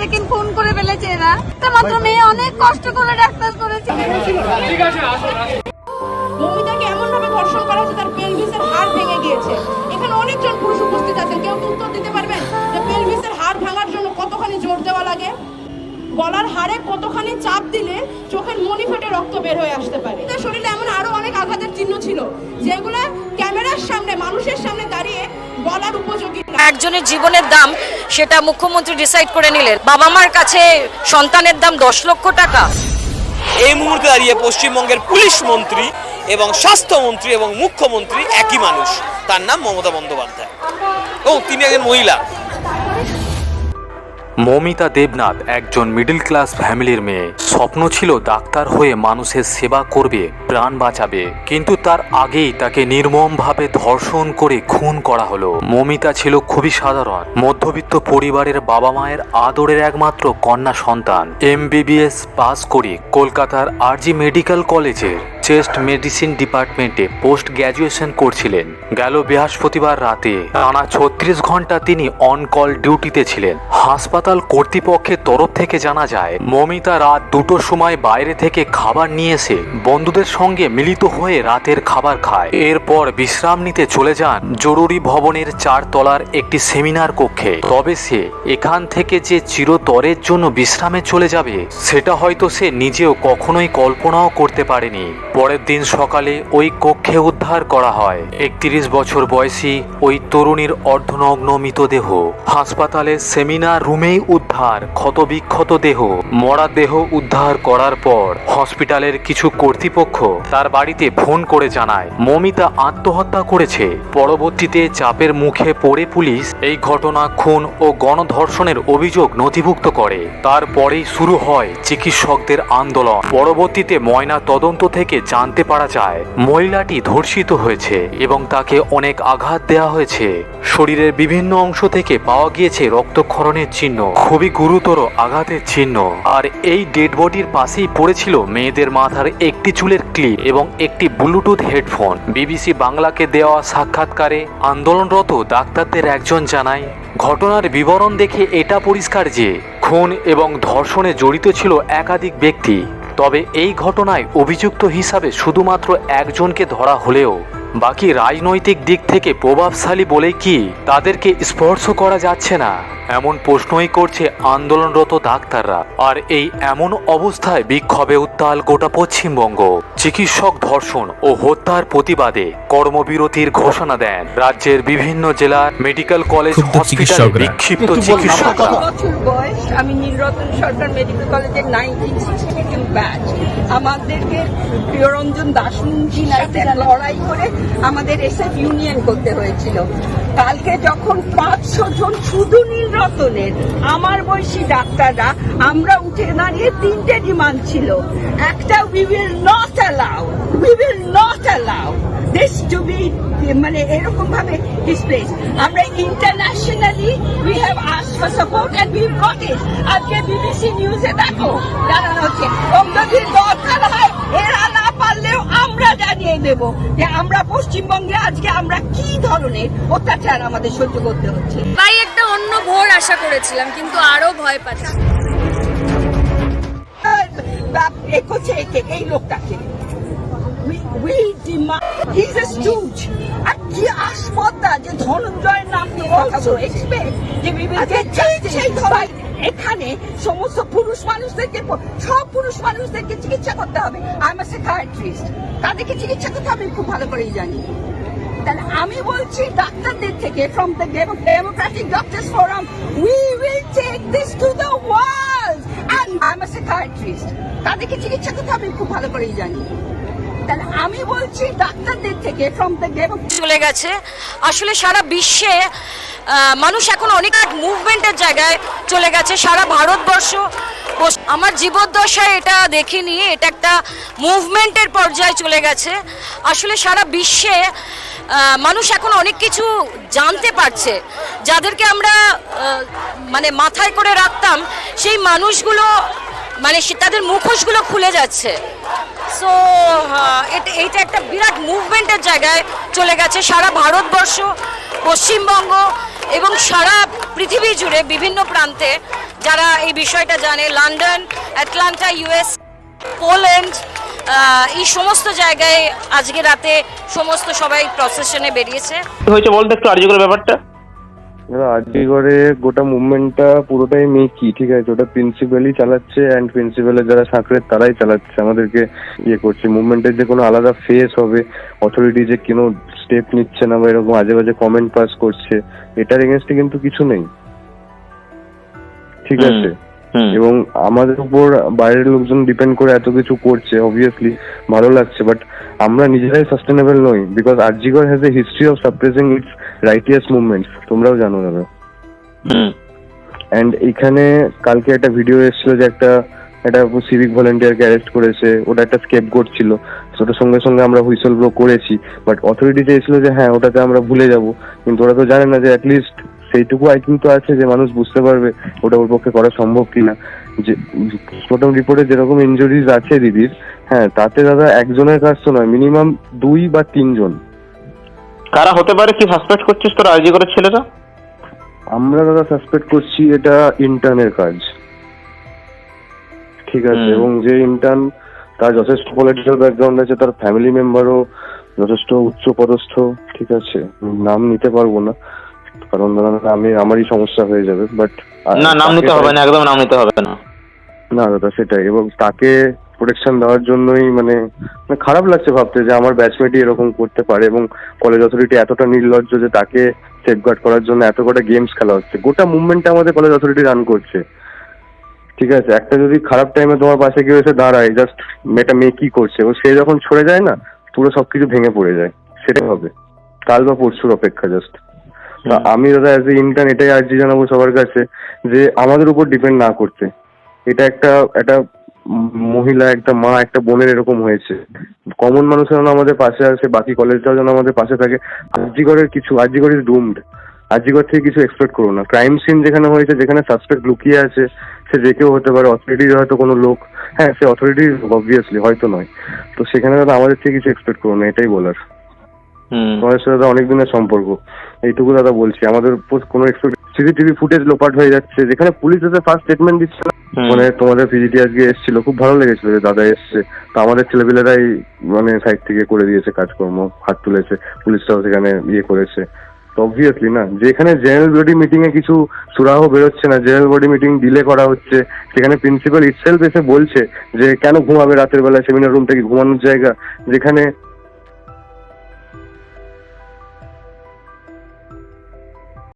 মেয়েটাকে খুন করে ফেলেছে এরা তোমার মাত্র মেয়ে অনেক কষ্ট করে ডাক্তার করেছে। মমিতাকে এমন ভাবে ধর্ষণ করা হয়েছে তার পেলভিসের হাড় ভেঙে গিয়েছে। এখানে অনেকজন পুরুষ উপস্থিত আছেন কেউ কি উত্তর দিতে পারবেন? যে পেলভিসের হাড় ভাঙার জন্য কতখানি জোর দেওয়া লাগে? গলার হাড়ে কতখানি চাপ দিলে চোখের মনি ফেটে রক্ত বের হয়ে আসতে পারে? তার শরীরে এমন আরও অনেক আঘাতের চিহ্ন ছিল যেগুলো ক্যামেরার সামনে মানুষের সামনে দাঁড়িয়ে বলার উপযোগী একজনের জীবনের দাম সেটা মুখ্যমন্ত্রী ডিসাইড করে নিলেন। বাবা মার কাছে সন্তানের দাম দশ লক্ষ টাকা। এই মুহূর্তে দাঁড়িয়ে পশ্চিমবঙ্গের পুলিশ মন্ত্রী এবং স্বাস্থ্যমন্ত্রী এবং মুখ্যমন্ত্রী একই মানুষ। তার নাম মমতা বন্দ্যোপাধ্যায়। এবং তিনি একজন মহিলা। মমিতা দেবনাথ একজন মিডল ক্লাস ফ্যামিলির মেয়ে। স্বপ্ন ছিল ডাক্তার হয়ে মানুষের সেবা করবে, প্রাণ বাঁচাবে। কিন্তু তার আগেই তাকে নির্মমভাবে ধর্ষণ করে খুন করা হলো। মমিতা ছিল খুবই সাধারণ। মধ্যবিত্ত পরিবারের বাবা মায়ের আদরের একমাত্র কন্যা সন্তান। এমবিবিএস পাস করে কলকাতার আরজি মেডিকেল কলেজের। চেস্ট মেডিসিন ডিপার্টমেন্টে পোস্ট গ্র্যাজুয়েশন করছিলেন। গেল বৃহস্পতিবার রাতে টানা ছত্রিশ ঘণ্টা তিনি অন কল ডিউটিতে ছিলেন। হাসপাতাল কর্তৃপক্ষের তরফ থেকে জানা যায়, মমিতা রাত দুটোর সময় বাইরে থেকে খাবার নিয়ে এসে বন্ধুদের সঙ্গে মিলিত হয়ে রাতের খাবার খায়। এরপর বিশ্রাম নিতে চলে যান জরুরি ভবনের চার তলার একটি সেমিনার কক্ষে। তবে সে এখান থেকে যে চিরতরের জন্য বিশ্রামে চলে যাবে, সেটা হয়তো সে নিজেও কখনোই কল্পনাও করতে পারেনি। পরের দিন সকালে ওই কক্ষে উদ্ধার করা হয়। একত্রিশ বছর বয়সী ওই তরুণীর অর্ধনগ্ন মৃতদেহ। হাসপাতালের সেমিনার রুমেই উদ্ধার ক্ষতবিক্ষত দেহ। মরা দেহ উদ্ধার করার পর হসপিটালের কিছু কর্তৃপক্ষ তার বাড়িতে ফোন করে জানায়, মমিতা আত্মহত্যা করেছে। পরবর্তীতে চাপের মুখে পড়ে পুলিশ এই ঘটনা, খুন ও গণধর্ষণের অভিযোগ নথিভুক্ত করে। তারপরেই শুরু হয় চিকিৎসকদের আন্দোলন। পরবর্তীতে ময়না তদন্ত থেকে জানতে পারা যায়, মহিলাটি ধর্ষিত হয়েছে এবং তাকে অনেক আঘাত দেওয়া হয়েছে। শরীরের বিভিন্ন অংশ থেকে পাওয়া গিয়েছে রক্তক্ষরণের চিহ্ন, খুবই গুরুতর আঘাতের চিহ্ন। আর এই ডেড বডির পাশেই পড়েছিল মেয়েদের মাথার একটি চুলের ক্লিপ এবং একটি ব্লুটুথ হেডফোন। বিবিসি বাংলাকে দেওয়া সাক্ষাৎকারে আন্দোলনরত ডাক্তারদের একজন জানায়, ঘটনার বিবরণ দেখে এটা পরিষ্কার যে, খুন এবং ধর্ষণে জড়িত ছিল একাধিক ব্যক্তি। তবে এই ঘটনায় অভিযুক্ত হিসাবে শুধুমাত্র একজনকে ধরা হলেও বাকি রাজনৈতিক দিক থেকে প্রভাবশালী বলেই কি তাদেরকে স্পর্শ করা যাচ্ছে না। এমন প্রশ্নই করছে আন্দোলনরত ডাক্তাররা। আর এই এমন অবস্থায় বিক্ষোভে উত্তাল গোটা পশ্চিমবঙ্গ। চিকিৎসক ধর্ষণ ও হত্যার প্রতিবাদে কর্মবিরতির ঘোষণা দেন রাজ্যের বিভিন্ন জেলার মেডিকেল কলেজ হসপিটালে বিক্ষিপ্ত চিকিৎসকরা। আমি নীলরতন সরকার মেডিকেল কলেজের নাইনটিন সিক্সটি ব্যাচ। আমাদেরকে প্রিয়রঞ্জন লড়াই করে আমাদের এসএফ ইউনিয়ন করতে হয়েছিল। কালকে যখন পাঁচশো জন শুধু নীলরতনের আমার বয়সী ডাক্তাররা, আমরা উঠে দাঁড়িয়ে তিনটে ডিমান্ড ছিল। একটা we will not allow we will not allow this to be মানে এরকম ভাবে ডিসপ্লেস আমরা internationally we have ask for support and we got it আজকে বিবিসি নিউজে দেখো, জানানো হচ্ছে এবং দরকার হয় এরা না পারলেও আমরা জানিয়ে দেব যে আমরা পশ্চিমবঙ্গে আজকে আমরা কি ধরনের অত্যাচার আমাদের সহ্য করতে হচ্ছে? তাই একটা অন্য ভোর আশা করেছিলাম কিন্তু আরও ভয় পাচ্ছি। এই লোকটাকে। We- we demand- he's a stooge. আর কি আস্পর্ধা যে ধনঞ্জয়ের নাম নিয়ে কথা বলে expect যে will get justice. But এখানে সমস্ত পুরুষ মানুষদেরকে সব পুরুষ মানুষদেরকে চিকিৎসা করতে হবে। আই এম সাইকাট্রিস্ট তাদেরকে চিকিৎসা করতে আমি খুব ভালো করেই জানি। তাহলে আমি বলছি ডাক্তারদের থেকে from the democratic doctors forum we will take this to the world and I am psychiatrist তাদেরকে চিকিৎসা করতে আমি খুব ভালো করেই জানি। তাহলে আমি বলছি ডাক্তারদের থেকে ফ্রম দ্য চলে গেছে। আসলে সারা বিশ্বে মানুষ এখন অনেক মুভমেন্টের জায়গায় চলে গেছে। সারা ভারতবর্ষ আমার জীবদ্দশায় এটা দেখিনি, এটা একটা মুভমেন্টের পর্যায়ে চলে গেছে। আসলে সারা বিশ্বে মানুষ এখন অনেক কিছু জানতে পারছে। যাদেরকে আমরা মানে মাথায় করে রাখতাম, সেই মানুষগুলো মানে তাদের মুখোশগুলো খুলে যাচ্ছে। সো এটা এইটা একটা বিরাট মুভমেন্টের জায়গায় চলে গেছে সারা ভারতবর্ষ, পশ্চিমবঙ্গ এবং সারা পৃথিবী জুড়ে বিভিন্ন প্রান্তে যারা এই বিষয়টা জানে লন্ডন অ্যাটলান্টা ইউএস পোল্যান্ড এই সমস্ত জায়গায় আজকে রাতে সমস্ত সবাই প্রসেশনে বেরিয়েছে। হয়েছে বলতো একটু আর্যকর ব্যাপারটা। এবার আজকে গোটা মুভমেন্টটা পুরোটাই মেকি ঠিক আছে? ওটা প্রিন্সিপালই চালাচ্ছে অ্যান্ড প্রিন্সিপালের যারা সাঁকড়ের তারাই চালাচ্ছে। আমাদেরকে ইয়ে করছে। মুভমেন্টের যে কোনো আলাদা ফেস হবে অথরিটি যে কোনো স্টেপ নিচ্ছে না বা এরকম আজে বাজে কমেন্ট পাস করছে এটার এগেনস্টে কিন্তু কিছু নেই। ঠিক আছে? এবং আমাদের উপর বাইরের লোকজন ডিপেন্ড করে এত কিছু করছে অবভিয়াসলি ভালো লাগছে বাট আমরা নিজেরাই সাস্টেনেবল নই because আরজিগর has a history of suppressing its righteous movement তোমরাও জানো দাদা। অ্যান্ড এখানে কালকে একটা ভিডিও এসেছিল যে একটা একটা সিভিক ভলেন্টিয়ারকে অ্যারেস্ট করেছে ওটা একটা স্কেপ গোট ছিল ওটার সঙ্গে সঙ্গে আমরা হুইসেল ব্লো করেছি। বাট অথরিটি চেয়েছিল যে হ্যাঁ ওটাতে আমরা ভুলে যাব। কিন্তু ওরা তো জানে না যে অ্যাটলিস্ট সেইটুকু আই কিন্তু আছে যে মানুষ বুঝতে পারবে ওটা ওর পক্ষে করা সম্ভব কিনা। যে প্রথম রিপোর্টে যেরকম ইনজুরিজ আছে দিদির হ্যাঁ তাতে দাদা একজনের কাজ তো নয় মিনিমাম দুই বা তিনজন। কারা হতে পারে? কি সাসপেক্ট করছিস তোর আর্যকরের ছেলেরা? আমরা দাদা সাসপেক্ট করছি এটা ইন্টার্নের কাজ। ঠিক আছে এবং যে ইন্টার্ন তার যথেষ্ট পলিটিক্যাল ব্যাকগ্রাউন্ড আছে তার ফ্যামিলি মেম্বারও যথেষ্ট উচ্চ পদস্থ ঠিক আছে? নাম নিতে পারব না কারণ দাদা আমি আমারই সমস্যা হয়ে যাবে বাট না নাম নিতে হবে না একদম নাম নিতে হবে না। না দাদা সেটাই এবং তাকে প্রোটেকশন দেওয়ার জন্যই মানে মানে খারাপ লাগছে ভাবতে যে আমার ব্যাচমেটই এরকম করতে পারে এবং কলেজ অথরিটি এতটা নির্লজ্জ যে তাকে সেফগার্ড করার জন্য এত কটা গেমস খেলা হচ্ছে। গোটা মুভমেন্টটা আমাদের কলেজ অথরিটি রান করছে। ঠিক আছে? একটা যদি খারাপ টাইমে তোমার পাশে কেউ এসে দাঁড়ায় জাস্ট মেয়েটা মেয়ে কি করছে? ও সে যখন সরে যায় না পুরো সবকিছু ভেঙে পড়ে যায়। সেটাই হবে। কাল বা পরশুর অপেক্ষা জাস্ট আমি দাদা অ্যাজ এ ইন্টার্ন এটাই আর্জি জানাব সবার কাছে যে আমাদের উপর ডিপেন্ড না করতে। এটা একটা একটা মহিলা একটা মা একটা বোনের এরকম হয়েছে। কমন মানুষের যেন আমাদের পাশে আসে বাকি কলেজটাও যেন আমাদের পাশে থাকে। আরজিগড়ের কিছু আরজিগড় ইজ ডুমড আরজিগড় থেকে কিছু এক্সপেক্ট করো না। ক্রাইম সিন যেখানে হয়েছে যেখানে সাসপেক্ট লুকিয়ে আছে সে যে কেউ হতে পারে অথরিটির হয়তো কোনো লোক। হ্যাঁ সে অথরিটির অবভিয়াসলি হয়তো নয়। তো সেখানে দাদা আমাদের থেকে কিছু এক্সপেক্ট করো না এটাই বলার। তোমাদের সাথে দাদা অনেক দিনের সম্পর্ক। এইটুকু দাদা বলছি। আমাদের উপর কোনো সিসিটিভি ফুটেজ লোপাট হয়ে যাচ্ছে। যেখানে পুলিশ এসে ফার্স্ট স্টেটমেন্ট দিচ্ছে না, মানে তোমাদের পিজিটি আজকে এসেছিল। খুব ভালো লেগেছিল যে দাদা এসছে। তো আমাদের ছেলেপিলেরাই মানে সাইড থেকে করে দিয়েছে কাজকর্ম হাত তুলেছে। পুলিশটাও সেখানে ইয়ে করেছে। তো অবভিয়াসলি না যেখানে জেনারেল বডি মিটিং এ কিছু সুরাহ বেরোচ্ছে না জেনারেল বডি মিটিং ডিলে করা হচ্ছে সেখানে প্রিন্সিপাল ইটসেলফ এসে বলছে যে কেন ঘুমাবে রাতের বেলা? সেমিনার রুম থেকে ঘুমানোর জায়গা? যেখানে